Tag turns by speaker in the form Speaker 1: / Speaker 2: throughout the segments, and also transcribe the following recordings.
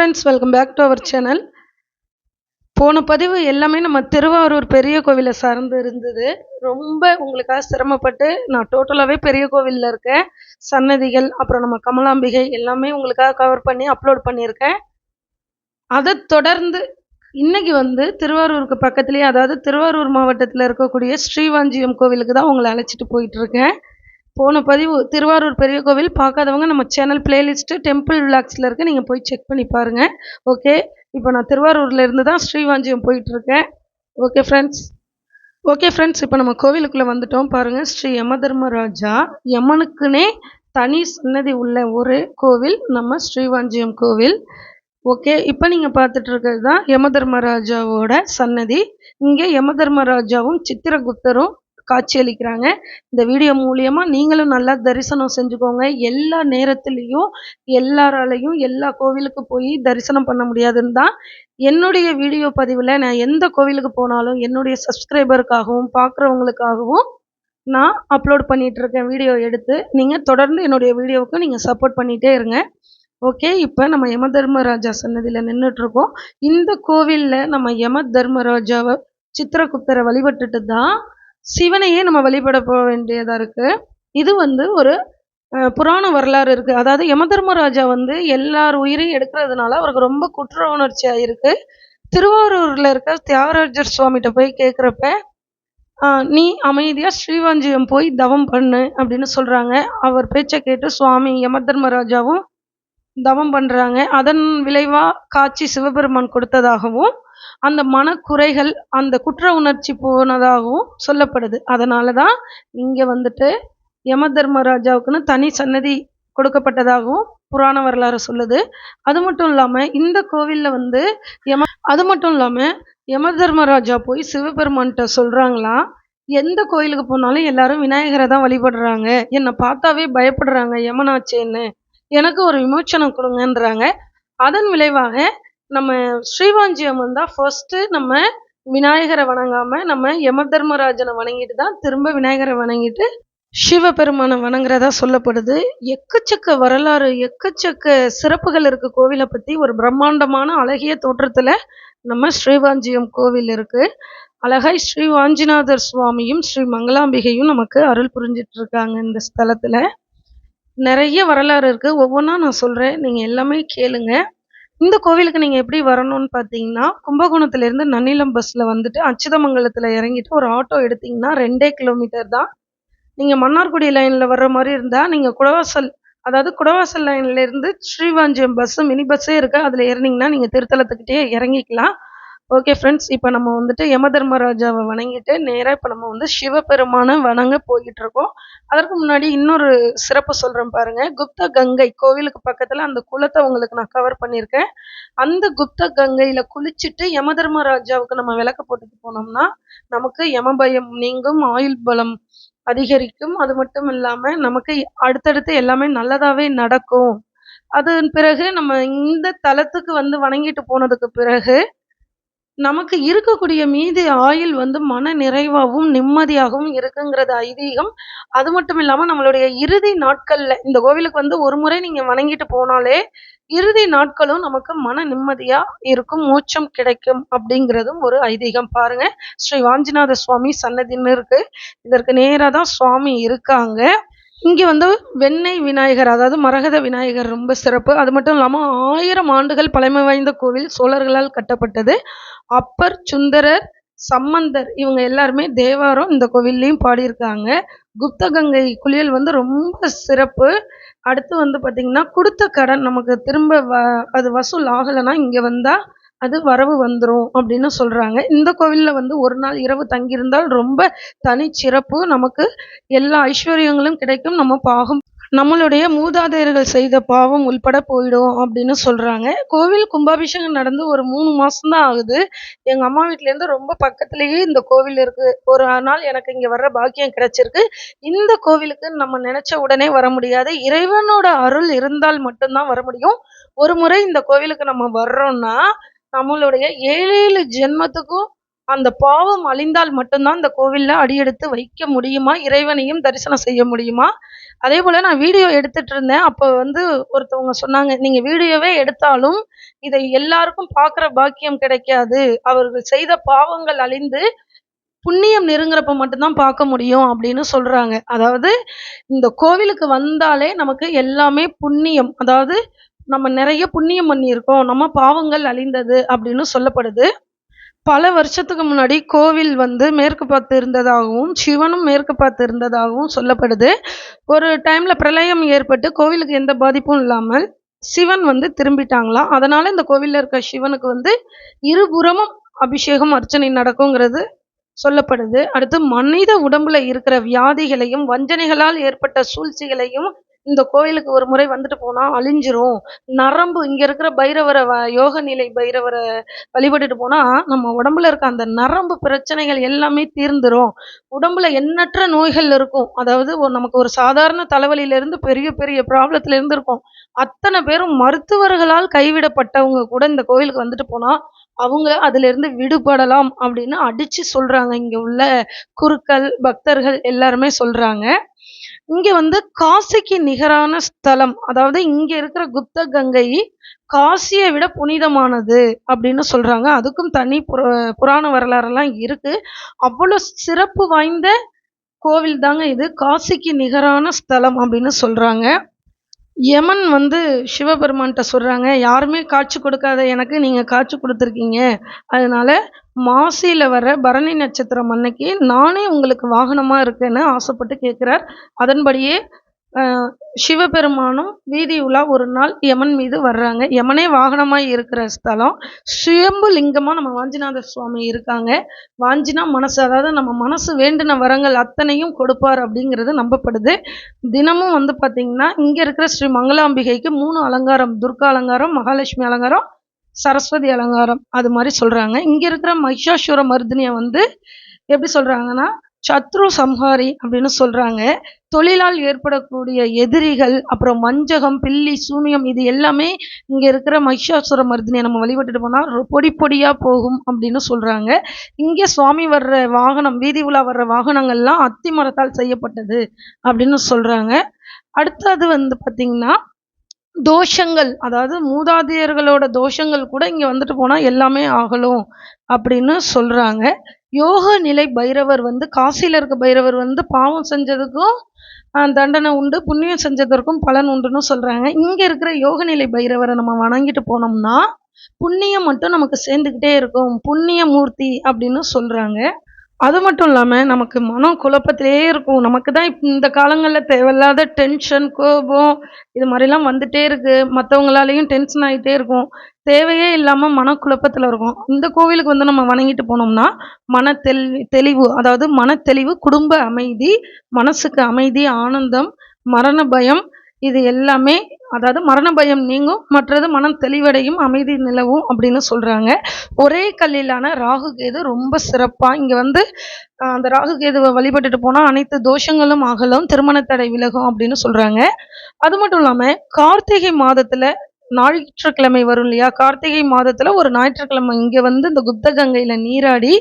Speaker 1: Friends welcome back to our channel போன பதிவு எல்லாமே நம்ம திருவாரூர் பெரிய கோவிலை சார்ந்து இருந்தது. ரொம்ப உங்களுக்காக சிரமப்பட்டு நான் டோட்டலாகவே பெரிய கோவிலில் இருக்கேன். சன்னதிகள் அப்புறம் நம்ம கமலாம்பிகை எல்லாமே உங்களுக்காக கவர் பண்ணி அப்லோட் பண்ணியிருக்கேன். அதை தொடர்ந்து இன்னைக்கு வந்து திருவாரூருக்கு பக்கத்துலேயே அதாவது திருவாரூர் மாவட்டத்தில் இருக்கக்கூடிய ஸ்ரீவாஞ்சியம் கோவிலுக்கு தான் உங்களை அழைச்சிட்டு போயிட்டுருக்கேன் போன பதிவு திருவாரூர் பெரிய கோவில். பார்க்காதவங்க நம்ம சேனல் பிளேலிஸ்ட்டு டெம்பிள் விளாக்ஸில் இருக்க. நீங்கள் போய் செக் பண்ணி பாருங்கள் ஓகே இப்போ நான் திருவாரூரில் இருந்து தான் ஸ்ரீவாஞ்சியம் போயிட்டுருக்கேன் ஓகே ஃப்ரெண்ட்ஸ் ஓகே ஃப்ரெண்ட்ஸ் இப்போ நம்ம கோவிலுக்குள்ளே வந்துட்டோம். பாருங்கள் ஸ்ரீ யம தர்மராஜா யமனுக்குனே தனி சன்னதி உள்ள ஒரு கோவில். நம்ம ஸ்ரீவாஞ்சியம் கோவில். ஓகே இப்போ நீங்கள் பார்த்துட்டு இருக்கிறது தான் யம தர்மராஜாவோட சன்னதி. இங்கே யம தர்மராஜாவும் சித்திரகுப்தரும் காட்சியளிக்கிறாங்க இந்த வீடியோ மூலியமா நீங்களும் நல்லா தரிசனம் செஞ்சுக்கோங்க. எல்லா நேரத்துலையும் எல்லாராலையும் எல்லா கோவிலுக்கு போய் தரிசனம் பண்ண முடியாதுன்னு தான் என்னுடைய வீடியோ பதிவில் நான் எந்த கோவிலுக்கு போனாலும் என்னுடைய சப்ஸ்கிரைபருக்காகவும் பார்க்குறவங்களுக்காகவும் நான் அப்லோட் பண்ணிகிட்டு இருக்கேன் வீடியோ எடுத்து. நீங்கள் தொடர்ந்து என்னுடைய வீடியோவுக்கு நீங்கள் சப்போர்ட் பண்ணிகிட்டே இருங்க. ஓகே இப்போ நம்ம யம தர்மராஜா சன்னதியில் நின்றுட்டு இருக்கோம். இந்த கோவிலில் நம்ம யம தர்மராஜாவை சித்திரகுப்தரை வழிபட்டுட்டு தான் சிவனையே நம்ம வழிபட போக வேண்டியதாக இருக்குது இது வந்து ஒரு புராண வரலாறு இருக்குது அதாவது யமதர்மராஜா வந்து எல்லார் உயிரையும் எடுக்கிறதுனால அவருக்கு ரொம்ப குற்ற உணர்ச்சியாக இருக்குது திருவாரூரில் இருக்க தியாகராஜர் சுவாமிகிட்ட போய் கேட்குறப்ப நீ அமைதியாக ஸ்ரீவாஞ்சியம் போய் தவம் பண்ணு அப்படின்னு சொல்கிறாங்க அவர் பேச்சை கேட்டு சுவாமி யமதர்மராஜாவும் தவம் பண்ணுறாங்க அதன் விளைவாக காட்சி சிவபெருமான் கொடுத்ததாகவும் அந்த மனக்குறைகள் அந்த குற்ற உணர்ச்சி போனதாகவும் சொல்லப்படுது. அதனால தான் இங்கே வந்துட்டு யம தர்மராஜாவுக்குன்னு தனி சன்னதி கொடுக்கப்பட்டதாகவும் புராண வரலாறு சொல்லுது. அது மட்டும் இல்லாமல் இந்த கோவிலில் வந்து யம அது மட்டும் இல்லாமல் யம தர்மராஜா போய் சிவபெருமான்கிட்ட சொல்கிறாங்களாம் எந்த கோயிலுக்கு போனாலும் எல்லாரும் விநாயகரை தான் வழிபடுறாங்க. என்னை பார்த்தாவே பயப்படுறாங்க யமனாச்சேன்னு. எனக்கு ஒரு விமோச்சனம் கொடுங்கன்றாங்க. அதன் விளைவாக நம்ம ஸ்ரீவாஞ்சியம் தான் ஃபர்ஸ்ட்டு நம்ம விநாயகரை வணங்காமல் நம்ம யம தர்மராஜனை வணங்கிட்டு தான் திரும்ப விநாயகரை வணங்கிட்டு சிவபெருமானை வணங்குறதா சொல்லப்படுது. எக்கச்சக்க வரலாறு எக்கச்சக்க சிறப்புகள் இருக்கு கோவிலை பற்றி ஒரு பிரம்மாண்டமான அழகிய தோற்றத்தில் நம்ம ஸ்ரீவாஞ்சியம் கோவில் இருக்கு. அழகாய் ஸ்ரீ வாஞ்சிநாதர் சுவாமியும் ஸ்ரீ மங்களாம்பிகையும் நமக்கு அருள் புரிஞ்சிட்டு இருக்காங்க இந்த ஸ்தலத்தில். நிறைய வரலாறு இருக்குது ஒவ்வொன்றா நான் சொல்கிறேன் நீங்கள் எல்லாமே கேளுங்க. இந்த கோவிலுக்கு நீங்கள் எப்படி வரணும்னு பார்த்தீங்கன்னா கும்பகோணத்துலேருந்து நன்னிலம் பஸ்ஸில் வந்துட்டு அச்சுதமங்கலத்தில் இறங்கிட்டு ஒரு ஆட்டோ எடுத்தீங்கன்னா ரெண்டே கிலோமீட்டர் தான். நீங்கள் மன்னார்குடி லைனில் வர்ற மாதிரி இருந்தால் நீங்கள் குடவாசல் அதாவது குடவாசல் லைன்லேருந்து ஸ்ரீவாஞ்சியம் பஸ்ஸு மினி பஸ்ஸே இருக்குது அதில் ஏறினீங்கன்னா நீங்கள் திருத்தலத்துக்கிட்டே இறங்கிக்கலாம். ஓகே ஃப்ரெண்ட்ஸ் இப்போ நம்ம வந்துட்டு யம தர்மராஜாவை வணங்கிட்டு நேராக இப்போ நம்ம வந்து சிவபெருமானை வணங்க போய்கிட்டு இருக்கோம் அதற்கு முன்னாடி இன்னொரு சிறப்பு சொல்கிறேன் பாருங்கள் குப்த கங்கை கோவிலுக்கு பக்கத்தில் அந்த குளத்தை உங்களுக்கு நான் கவர் பண்ணியிருக்கேன். அந்த குப்த கங்கையில் குளிச்சுட்டு யம தர்மராஜாவுக்கு நம்ம விளக்கு போட்டுட்டு போனோம்னா நமக்கு யம பயம் நீங்கும் ஆயுள் பலம் அதிகரிக்கும். அது மட்டும் இல்லாமல் நமக்கு அடுத்தடுத்து எல்லாமே நல்லதாகவே நடக்கும். அதன் பிறகு நம்ம இந்த தலத்துக்கு வந்து வணங்கிட்டு போனதுக்கு பிறகு நமக்கு இருக்கக்கூடிய மீதி ஆயுள் வந்து மன நிறைவாகவும் நிம்மதியாகவும் இருக்குங்கிறது ஐதீகம். அது மட்டும் இல்லாமல் நம்மளுடைய இறுதி நாட்களில் இந்த கோவிலுக்கு வந்து ஒரு முறை நீங்கள் வணங்கிட்டு போனாலே இறுதி நாட்களும் நமக்கு மன நிம்மதியாக இருக்கும் மோட்சம் கிடைக்கும் அப்படிங்கிறதும் ஒரு ஐதீகம். பாருங்க ஸ்ரீ வாஞ்சிநாத சுவாமி சன்னதின்னு இருக்கு. இதற்கு நேராக தான் சுவாமி இருக்காங்க. இங்கே வந்து வெண்ணெய் விநாயகர் அதாவது மரகத விநாயகர் ரொம்ப சிறப்பு. அது மட்டும் இல்லாமல் ஆயிரம் ஆண்டுகள் பழமை வாய்ந்த கோவில் சோழர்களால் கட்டப்பட்டது. அப்பர் சுந்தரர் சம்பந்தர் இவங்க எல்லாருமே தேவாரம் இந்த கோவில்லையும் பாடியிருக்காங்க. குப்தகங்கை குளியல் வந்து ரொம்ப சிறப்பு. அடுத்து வந்து பார்த்திங்கன்னா கொடுத்த கடன் நமக்கு திரும்ப வ அது வசூல் ஆகலைன்னா இங்கே வந்தால் அது வரவு வந்துடும் அப்படின்னு சொல்கிறாங்க இந்த கோவிலில் வந்து ஒரு நாள் இரவு தங்கியிருந்தால் ரொம்ப தனிச்சிறப்பு. நமக்கு எல்லா ஐஸ்வர்யங்களும் கிடைக்கும். நம்ம பாகம் நம்மளுடைய மூதாதையர்கள் செய்த பாவம் உள்பட போயிடும் அப்படின்னு சொல்கிறாங்க கோவில் கும்பாபிஷேகம் நடந்து ஒரு மூணு மாதம்தான் ஆகுது. எங்கள் அம்மா வீட்டிலேருந்து ரொம்ப பக்கத்துலேயே இந்த கோவில் இருக்குது ஒரு நாள் எனக்கு இங்கே வர்ற பாக்கியம் கிடைச்சிருக்கு. இந்த கோவிலுக்கு நம்ம நினச்ச உடனே வர முடியாது. இறைவனோட அருள் இருந்தால் மட்டும்தான் வர முடியும். ஒரு முறை இந்த கோவிலுக்கு நம்ம வர்றோம்னா நம்மளுடைய ஏழேழு ஜென்மத்துக்கும் அந்த பாவம் அழிந்தால் மட்டும்தான் இந்த கோவில்ல அடியெடுத்து வைக்க முடியுமா? இறைவனையும் தரிசனம் செய்ய முடியுமா? அதே போல் நான் வீடியோ எடுத்துட்டு இருந்தேன். அப்போ வந்து ஒருத்தவங்க சொன்னாங்க நீங்கள் வீடியோவே எடுத்தாலும் இதை எல்லாருக்கும் பார்க்குற பாக்கியம் கிடைக்காது. அவர்கள் செய்த பாவங்கள் அழிந்து புண்ணியம் நெருங்குறப்ப மட்டும்தான் பார்க்க முடியும் அப்படின்னு சொல்றாங்க. அதாவது இந்த கோவிலுக்கு வந்தாலே நமக்கு எல்லாமே புண்ணியம். அதாவது நம்ம நிறைய புண்ணியம் பண்ணியிருக்கோம் நம்ம பாவங்கள் அழிந்தது அப்படின்னு சொல்லப்படுது. பல வருஷத்துக்கு முன்னாடி கோவில் வந்து மேற்கு பார்த்து இருந்ததாகவும் சிவனும் மேற்கு பார்த்து இருந்ததாகவும் சொல்லப்படுது. ஒரு டைம்ல பிரளயம் ஏற்பட்டு கோவிலுக்கு எந்த பாதிப்பும் இல்லாமல் சிவன் வந்து திரும்பிட்டாங்களாம். அதனால இந்த கோவிலில் இருக்க சிவனுக்கு வந்து இருபுறமும் அபிஷேகம் அர்ச்சனை நடக்குங்கிறது சொல்லப்படுது. அடுத்து மனித உடம்புல இருக்கிற வியாதிகளையும் வஞ்சனைகளால் ஏற்பட்ட சூழ்ச்சிகளையும் இந்த கோயிலுக்கு ஒரு முறை வந்துட்டு போனா அழிஞ்சிரும். நரம்பு இங்க இருக்கிற பைரவரை வ- யோக நிலை பைரவரை வழிபட்டுட்டு போனா நம்ம உடம்புல இருக்க அந்த நரம்பு பிரச்சனைகள் எல்லாமே தீர்ந்துரும். உடம்புல எண்ணற்ற நோய்கள் இருக்கும். அதாவது ஒரு- நமக்கு ஒரு சாதாரண தலைவலியில இருந்து பெரிய பெரிய ப்ராப்ளத்துல இருந்து இருக்கும் அத்தனை பேரும் மருத்துவர்களால் கைவிடப்பட்டவங்க கூட இந்த கோயிலுக்கு வந்துட்டு போனா அவங்க அதுல இருந்து விடுபடலாம் அப்படின்னு அடிச்சு சொல்றாங்க. இங்க உள்ள குருக்கள் பக்தர்கள் எல்லாருமே சொல்றாங்க. இங்க வந்து காசிக்கு நிகரான ஸ்தலம். அதாவது இங்க இருக்கிற குப்த கங்கை காசியை விட புனிதமானது அப்படின்னு சொல்றாங்க. அதுக்கும் தனி புர புராண வரலாறெல்லாம் இருக்கு. அவ்வளவு சிறப்பு வாய்ந்த கோவில் தாங்க இது. காசிக்கு நிகரான ஸ்தலம் அப்படின்னு சொல்றாங்க. யமன் வந்து சிவபெருமான்கிட்ட சொல்கிறாங்க யாருமே காட்சி கொடுக்காத எனக்கு நீங்கள் காட்சி கொடுத்துருக்கீங்க. அதனால மாசியில் வர பரணி நட்சத்திரம் அன்னைக்கு நானே உங்களுக்கு வாகனமாக இருக்கேன்னு ஆசைப்பட்டு கேட்குறார் அதன்படியே சிவபெருமானும் வீதி உலா ஒரு நாள் யமன் மீது வர்றாங்க. யமனே வாகனமாக இருக்கிற ஸ்தலம். சுயம்பு லிங்கமாக நம்ம வாஞ்சிநாத சுவாமி இருக்காங்க. வாஞ்சினா மனசு அதாவது நம்ம மனசு வேண்டின வரங்கள் அத்தனையும் கொடுப்பார் அப்படிங்கிறது நம்பப்படுது. தினமும் வந்து பார்த்திங்கன்னா இங்கே இருக்கிற ஸ்ரீ மங்களாம்பிகைக்கு மூணு அலங்காரம் துர்கா அலங்காரம் மகாலட்சுமி அலங்காரம் சரஸ்வதி அலங்காரம் அது மாதிரி சொல்கிறாங்க இங்கே இருக்கிற மகிஷாசுர மருதினியை வந்து எப்படி சொல்கிறாங்கன்னா சத்ரு சம்ஹாரி அப்படின்னு சொல்கிறாங்க தொழிலால் ஏற்படக்கூடிய எதிரிகள் அப்புறம் வஞ்சகம் பில்லி சூனியம் இது எல்லாமே இங்கே இருக்கிற மகிஷாசுர மருதினியை நம்ம வழிபட்டுட்டு போனால் பொடி பொடியாக போகும் அப்படின்னு சொல்கிறாங்க இங்கே சுவாமி வர்ற வாகனம் வீதி உலா வர்ற வாகனங்கள்லாம் அத்தி மரத்தால் செய்யப்பட்டது அப்படின்னு சொல்கிறாங்க அடுத்தது வந்து பார்த்திங்கன்னா தோஷங்கள் அதாவது மூதாதையர்களோட தோஷங்கள் கூட இங்கே வந்துட்டு போனால் எல்லாமே ஆகலும் அப்படின்னு சொல்கிறாங்க யோக நிலை பைரவர் வந்து காசியில் இருக்க பைரவர் வந்து பாவம் செஞ்சதுக்கும் தண்டனை உண்டு புண்ணியம் செஞ்சதற்கும் பலன் உண்டுன்னு சொல்கிறாங்க இங்கே இருக்கிற யோக நிலை பைரவரை நம்ம வணங்கிட்டு போனோம்னா புண்ணியம் மட்டும் நமக்கு சேர்ந்துக்கிட்டே இருக்கும். புண்ணிய மூர்த்தி அப்படின்னு சொல்கிறாங்க அது மட்டும் இல்லாமல் நமக்கு மனம் குழப்பத்திலேயே இருக்கும். நமக்கு தான் இந்த காலங்களில் தேவையில்லாத டென்ஷன் கோபம் இது மாதிரிலாம் வந்துட்டே இருக்குது மற்றவங்களாலேயும் டென்ஷன் ஆகிட்டே இருக்கும். தேவையே இல்லாமல் மனக்குழப்பத்தில் இருக்கும். இந்த கோவிலுக்கு வந்து நம்ம வணங்கிட்டு போனோம்னா மன தெளி தெளிவு அதாவது மனத்தெளிவு குடும்ப அமைதி மனசுக்கு அமைதி ஆனந்தம் மரண பயம் இது எல்லாமே அதாவது மரண பயம் நீங்கும் மற்றது மனம் தெளிவடையும் அமைதி நிலவும் அப்படின்னு சொல்கிறாங்க ஒரே கல்லிலான ராகு கேது ரொம்ப சிறப்பாக இங்கே வந்து அந்த ராகு கேதுவை வழிபட்டுட்டு போனால் அனைத்து தோஷங்களும் அகலும் திருமண தடை விலகும் அப்படின்னு சொல்கிறாங்க அது மட்டும் இல்லாமல் கார்த்திகை மாதத்தில் ஞாயிற்றுக்கிழமை வரும் இல்லையா? கார்த்திகை மாதத்துல ஒரு ஞாயிற்றுக்கிழமை. இங்க வந்து இந்த குப்த கங்கையில நீராடி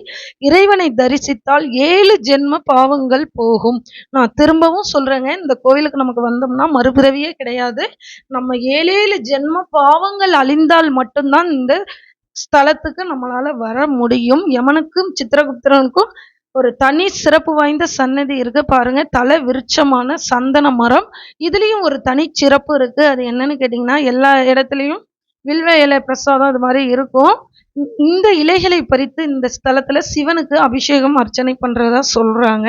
Speaker 1: இறைவனை தரிசித்தால் ஏழு ஜென்ம பாவங்கள் போகும். நான் திரும்பவும் சொல்றேங்க இந்த கோவிலுக்கு நமக்கு வந்தோம்னா மறுபிறவியே கிடையாது. நம்ம ஏழேழு ஜென்ம பாவங்கள் அழிந்தால் மட்டும்தான் இந்த ஸ்தலத்துக்கு நம்மளால வர முடியும். யமனுக்கும் சித்திரகுப்தனுக்கும் ஒரு தனி சிறப்பு வாய்ந்த சன்னதி இருக்கு பாருங்க. தலை விருட்சமான சந்தன மரம். இதுலேயும் ஒரு தனி சிறப்பு இருக்கு. அது என்னன்னு கேட்டிங்கன்னா எல்லா இடத்துலையும் வில்வ இலை பிரசாதம் அது மாதிரி இருக்கும். இந்த இலைகளை பறித்து இந்த ஸ்தலத்துல சிவனுக்கு அபிஷேகம் அர்ச்சனை பண்றதா சொல்றாங்க.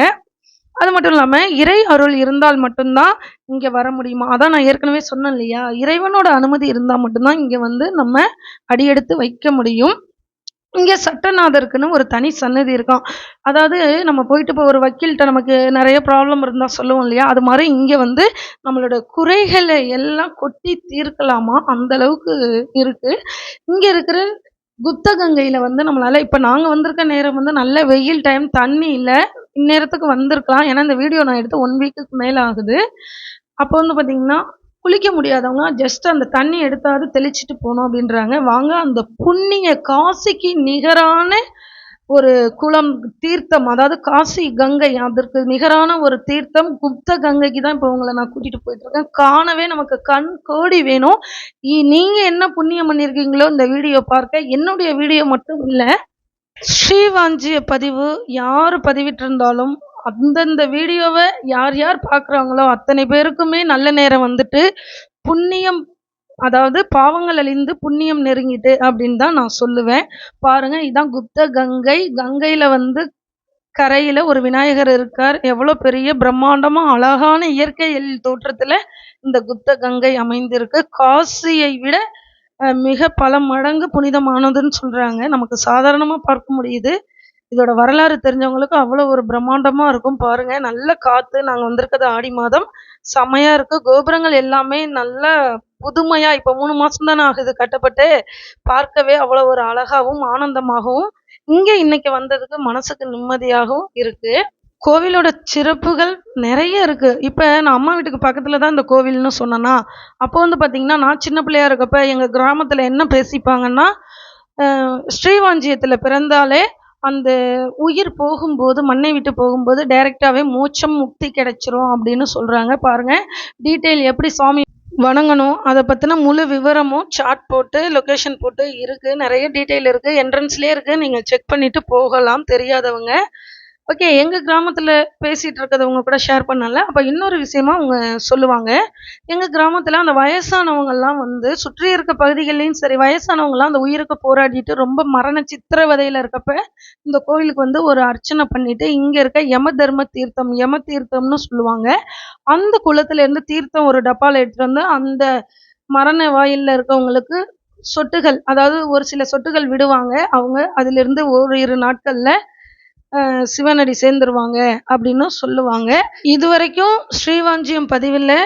Speaker 1: அது மட்டும் இல்லாம இறை அருள் இருந்தால் மட்டும்தான் இங்க வர முடியுமா? அதான் நான் ஏற்கனவே சொன்னேன் இல்லையா? இறைவனோட அனுமதி இருந்தால் மட்டும்தான் இங்க வந்து நம்ம அடியெடுத்து வைக்க முடியும். இங்கே சட்டநாதருக்குன்னு ஒரு தனி சன்னதி இருக்கும். அதாவது நம்ம போயிட்டு இப்போ ஒரு வக்கீல்கிட்ட நமக்கு நிறைய ப்ராப்ளம் இருந்தால் சொல்லுவோம் இல்லையா? அது மாதிரி இங்கே வந்து நம்மளோட குறைகளை எல்லாம் கொட்டி தீர்க்கலாமா? அந்த அளவுக்கு இருக்குது இங்கே இருக்கிற குப்தகங்கையில் வந்து நம்மளால் இப்போ நாங்கள் வந்திருக்க நேரம் வந்து நல்ல வெயில் டைம் தண்ணி இல்லை. இந்நேரத்துக்கு வந்திருக்கலாம். ஏன்னா இந்த வீடியோ நான் எடுத்து ஒன் வீக்குக்கு மேலே ஆகுது. அப்போ வந்து பார்த்திங்கன்னா குளிக்க முடியாதவங்க ஜஸ்ட் அந்த தண்ணி எடுத்தாவது தெளிச்சிட்டு போகணும் அப்படின்றாங்க. வாங்க அந்த புண்ணிய காசிக்கு நிகரான ஒரு குளம் தீர்த்தம் அதாவது காசி கங்கை அதற்கு நிகரான ஒரு தீர்த்தம் குப்த கங்கைக்கு தான் இப்போ உங்களை நான் கூட்டிகிட்டு போயிட்டுருக்கேன் காணவே நமக்கு கண் கோடி வேணும். இ- என்ன புண்ணியம் பண்ணியிருக்கீங்களோ இந்த வீடியோ பார்க்க. என்னுடைய வீடியோ மட்டும் இல்லை ஸ்ரீவாஞ்சிய பதிவு யார் பதிவிட்டிருந்தாலும் அந்தந்த வீடியோவை யார் யார் பார்க்குறாங்களோ அத்தனை பேருக்குமே நல்ல நேரம் வந்துட்டு புண்ணியம் அதாவது பாவங்கள் அழிந்து புண்ணியம் நெருங்கிட்டு அப்படின்னு தான் நான் சொல்லுவேன். பாருங்க இதான் குப்த கங்கை. கங்கையில வந்து கரையில ஒரு விநாயகர் இருக்கார். எவ்வளோ பெரிய பிரம்மாண்டமா அழகான இயற்கையில் தோற்றத்தில் தோற்றத்துல இந்த குப்த கங்கை அமைந்திருக்கு. காசியை விட மிக பல மடங்கு புனிதமானதுன்னு சொல்றாங்க. நமக்கு சாதாரணமா பார்க்க முடியுது. இதோட வரலாறு தெரிஞ்சவங்களுக்கு அவ்வளோ ஒரு பிரம்மாண்டமாக இருக்கும் பாருங்க. நல்ல காற்று நாங்கள் வந்திருக்கிறது ஆடி மாதம். செமையாக இருக்குது கோபுரங்கள் எல்லாமே நல்ல புதுமையாக இப்போ மூணு மாதம்தானே ஆகுது கட்டப்பட்டு. பார்க்கவே அவ்வளோ ஒரு அழகாகவும் ஆனந்தமாகவும் இங்கே இன்னைக்கு வந்ததுக்கு மனசுக்கு நிம்மதியாகவும் இருக்கு. கோவிலோட சிறப்புகள் நிறைய இருக்கு. இப்போ நான் அம்மா வீட்டுக்கு பக்கத்துல தான் இந்த கோவில்னு சொன்னேன்னா அப்போ வந்து பார்த்திங்கன்னா நான் சின்ன பிள்ளையா இருக்கப்ப எங்கள் கிராமத்தில் என்ன பேசிப்பாங்கன்னா ஸ்ரீவாஞ்சியத்தில் பிறந்தாலே அந்த உயிர் போகும்போது மண்ணை விட்டு போகும்போது டைரெக்டாகவே மோட்சம் முக்தி கிடைச்சிரும் அப்படின்னு சொல்கிறாங்க பாருங்கள் டீட்டெயில் எப்படி சுவாமி வணங்கணும் அதை பற்றின முழு விவரமும் சார்ட் போட்டு லொக்கேஷன் போட்டு இருக்குது நிறைய டீட்டெயில் இருக்குது என்ட்ரன்ஸ்லேயே இருக்குது நீங்கள் செக் பண்ணிவிட்டு போகலாம். தெரியாதவங்க ஓகே எங்கள் கிராமத்தில் பேசிகிட்டு இருக்கிறவங்க கூட ஷேர் பண்ணல. அப்போ இன்னொரு விஷயமா அவங்க சொல்லுவாங்க. எங்கள் கிராமத்தில் அந்த வயசானவங்கெல்லாம் வந்து சுற்றி இருக்க பகுதிகள்லையும் சரி வயசானவங்கலாம் அந்த உயிருக்கு போராடிட்டு ரொம்ப மரண சித்திரவதையில் இருக்கப்ப இந்த கோவிலுக்கு வந்து ஒரு அர்ச்சனை பண்ணிட்டு இங்கே இருக்க யம தர்ம தீர்த்தம் யம தீர்த்தம்னு சொல்லுவாங்க. அந்த குளத்துலேருந்து தீர்த்தம் ஒரு டப்பாவில் எடுத்துகிட்டு வந்து அந்த மரண வாயிலில் இருக்கவங்களுக்கு சொட்டுகள் அதாவது ஒரு சில சொட்டுகள் விடுவாங்க. அவங்க அதிலிருந்து ஒரு ஓரிரு நாட்களில் சிவனடி சேர்ந்துருவாங்க அப்படின்னு சொல்லுவாங்க. இதுவரைக்கும் ஸ்ரீவாஞ்சியம் பதிவில்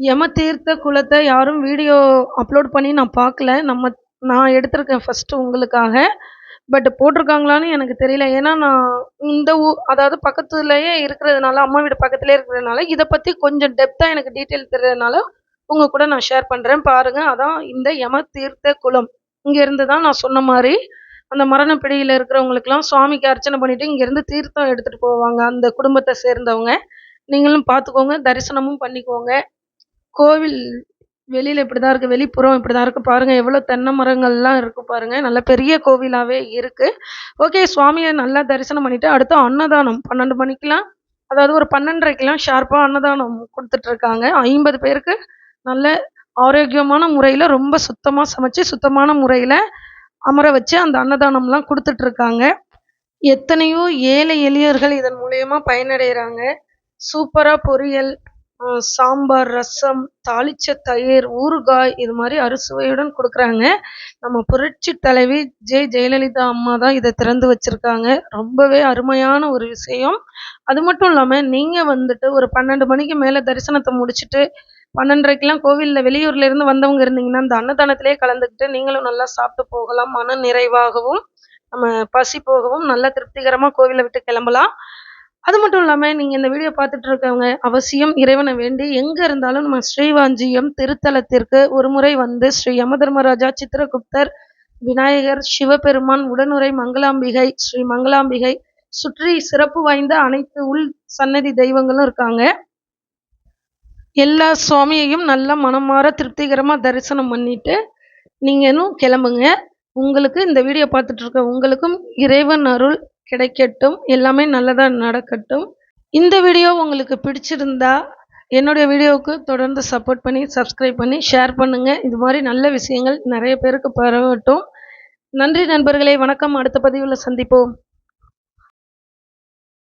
Speaker 1: யம தீர்த்த குலத்தை யாரும் வீடியோ அப்லோட் பண்ணி நான் பார்க்கல நம்ம நான் எடுத்திருக்கேன் ஃபஸ்ட்டு உங்களுக்காக. பட் போட்டிருக்காங்களான்னு எனக்கு தெரியல. ஏன்னா நான் இந்த ஊ அதாவது பக்கத்துலேயே இருக்கிறதுனால அம்மா வீடு பக்கத்துலேயே இருக்கிறதுனால இதை பற்றி கொஞ்சம் டெப்த்தாக எனக்கு டீட்டெயில் தெரியறதுனால உங்கள் கூட நான் ஷேர் பண்ணுறேன் பாருங்கள் அதான் இந்த யம தீர்த்த குலம் இங்கேருந்து தான் நான் சொன்ன மாதிரி அந்த மரண பிடியில் இருக்கிறவங்களுக்குலாம் சுவாமிக்கு அர்ச்சனை பண்ணிட்டு இங்கேருந்து தீர்த்தம் எடுத்துட்டு போவாங்க. அந்த குடும்பத்தை சேர்ந்தவங்க. நீங்களும் பார்த்துக்கோங்க தரிசனமும் பண்ணிக்கோங்க. கோவில் வெளியில இப்படிதான் இருக்குது வெளிப்புறம் இப்படி தான் இருக்குது பாருங்கள் எவ்வளோ தென்னை மரங்கள்லாம் இருக்குது பாருங்கள் நல்ல பெரிய கோவிலாகவே இருக்குது ஓகே சுவாமியை நல்லா தரிசனம் பண்ணிட்டு அடுத்து அன்னதானம். பன்னெண்டு மணிக்கெலாம் அதாவது ஒரு பன்னெண்டரைக்கெலாம் ஷார்ப்பாக அன்னதானம் கொடுத்துட்ருக்காங்க. ஐம்பது பேருக்கு நல்ல ஆரோக்கியமான முறையில் ரொம்ப சுத்தமாக சமைச்சு சுத்தமான முறையில் அமர வச்சு அந்த அன்னதானம்லாம் கொடுத்துட்டு இருக்காங்க எத்தனையோ ஏழை எளியர்கள் இதன் மூலயமா பயனடைகிறாங்க. சூப்பராக பொரியல் சாம்பார் ரசம் தாளிச்ச தயிர் ஊறுகாய் இது மாதிரி அறுசுவையுடன் கொடுக்குறாங்க. நம்ம புரட்சி தலைவி ஜெ. ஜெயலலிதா அம்மா தான் இதை திறந்து வச்சிருக்காங்க. ரொம்பவே அருமையான ஒரு விஷயம். அது மட்டும் இல்லாமல் நீங்கள் வந்துட்டு ஒரு பன்னெண்டு மணிக்கு மேலே தரிசனத்தை முடிச்சிட்டு பன்னெண்டரைக்கெல்லாம் கோவிலில் வெளியூர்ல இருந்து வந்தவங்க இருந்தீங்கன்னா அந்த அன்னதானத்திலே கலந்துக்கிட்டு நீங்களும் நல்லா சாப்பிட்டு போகலாம். மன நிறைவாகவும் நம்ம பசி போகவும் நல்லா திருப்திகரமாக கோவிலை விட்டு கிளம்பலாம். அது மட்டும் இல்லாமல் நீங்கள் இந்த வீடியோ பார்த்துட்டு இருக்கவங்க அவசியம் இறைவனை வேண்டி எங்கே இருந்தாலும் நம்ம ஸ்ரீவாஞ்சியம் திருத்தலத்திற்கு ஒரு முறை வந்து ஸ்ரீ யமதர்மராஜா சித்திரகுப்தர் விநாயகர் சிவபெருமான் உடனுரை மங்களாம்பிகை ஸ்ரீ மங்களாம்பிகை சுற்றி சிறப்பு வாய்ந்த அனைத்து உள் சன்னதி தெய்வங்களும் இருக்காங்க. எல்லா சுவாமியையும் நல்லா மனமார திருப்திகரமாக தரிசனம் பண்ணிட்டு நீங்களும் கிளம்புங்க. உங்களுக்கு இந்த வீடியோ பார்த்துட்டு இருக்க உங்களுக்கும் இறைவன் அருள் கிடைக்கட்டும். எல்லாமே நல்லதாக நடக்கட்டும். இந்த வீடியோ உங்களுக்கு பிடிச்சிருந்தா என்னுடைய வீடியோவுக்கு தொடர்ந்து சப்போர்ட் பண்ணி சப்ஸ்கிரைப் பண்ணி ஷேர் பண்ணுங்கள் இது மாதிரி நல்ல விஷயங்கள் நிறைய பேருக்கு பரவட்டும். நன்றி நண்பர்களே வணக்கம். அடுத்த பதிவில் சந்திப்போம்.